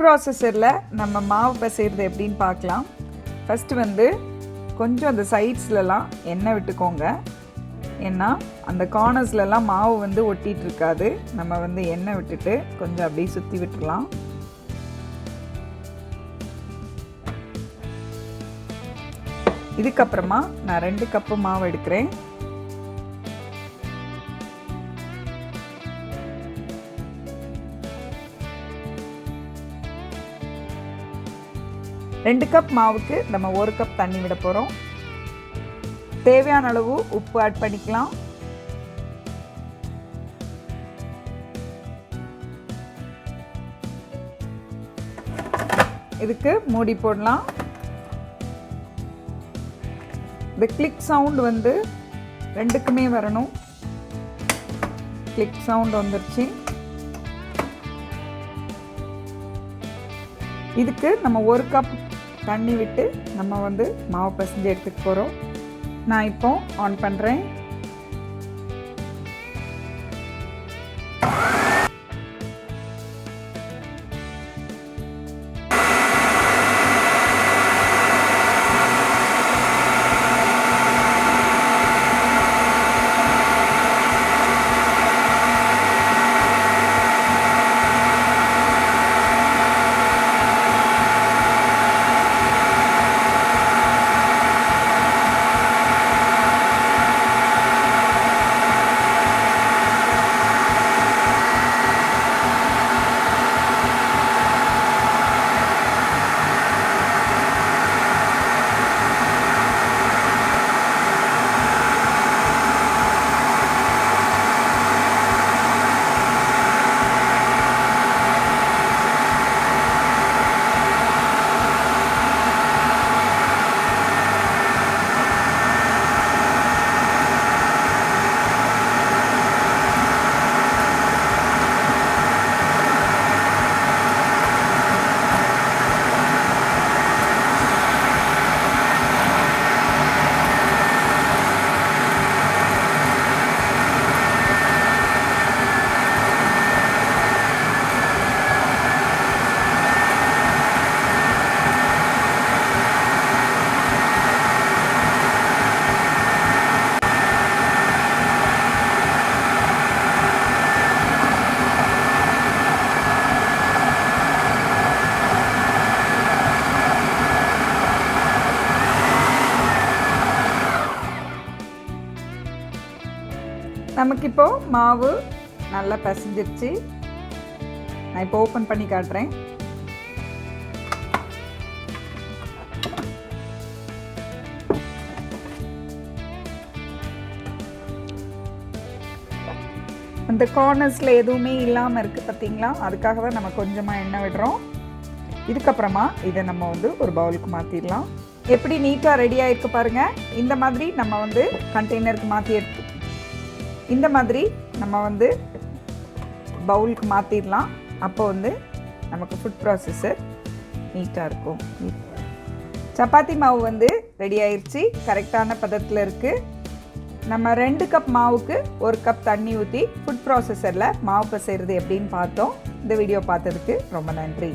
ப்ராசஸரில் நம்ம மாவு பசைகிறது எப்படின்னு பார்க்கலாம். ஃபஸ்ட்டு வந்து கொஞ்சம் அந்த சைட்ஸ்லலாம் எண்ணெய் விட்டுக்கோங்க. ஏன்னா அந்த கார்னர்ஸ்லலாம் மாவு வந்து ஒட்டிகிட்டு இருக்காது நம்ம வந்து எண்ணெய் விட்டுட்டு கொஞ்சம் அப்படியே சுற்றி விட்டுடலாம் இதுக்கப்புறமா நான் ரெண்டு கப்பு மாவு எடுக்கிறேன். ரெண்டு கப் மாவுக்கு நம்ம ஒரு கப் தண்ணி விட போகிறோம் தேவையான அளவு உப்பு ஆட் பண்ணிக்கலாம். இதுக்கு மூடி போடலாம். இந்த கிளிக் சவுண்ட் வந்து ரெண்டுக்குமே வரணும். கிளிக் சவுண்ட் வந்துருச்சு. இதுக்கு நம்ம ஒரு கப் தண்ணி விட்டு நம்ம வந்து மாவு பசஞ்சு எடுத்துக்க போகிறோம் நான் இப்போ ஆன் பண்ணுறேன் நமக்கு இப்போ மாவு நல்லா பசஞ்சிருச்சு. நான் இப்போ ஓப்பன் பண்ணி காட்டுறேன். அந்த கார்னர்ஸில் எதுவுமே இல்லாமல் இருக்குது பார்த்தீங்களா அதுக்காக தான் நம்ம கொஞ்சமாக எண்ணெய் விடுறோம். இதுக்கப்புறமா இதை நம்ம வந்து ஒரு பவுலுக்கு மாற்றிடலாம் எப்படி நீட்டாக ரெடி ஆகிருக்கு பாருங்கள் இந்த மாதிரி நம்ம வந்து கண்டெய்னருக்கு மாற்றி எடுத்து இந்த மாதிரி நம்ம வந்து பவுலுக்கு மாற்றிடலாம் அப்போ வந்து நமக்கு ஃபுட் ப்ராசஸர் நீட்டாக இருக்கும். சப்பாத்தி மாவு வந்து ரெடி ஆயிடுச்சு கரெக்டான பதத்தில் இருக்குது நம்ம ரெண்டு கப் மாவுக்கு ஒரு கப் தண்ணி ஊற்றி ஃபுட் ப்ராசஸரில் மாவு செய்கிறது எப்படின்னு பார்த்தோம். இந்த வீடியோ பார்த்ததுக்கு ரொம்ப நன்றி.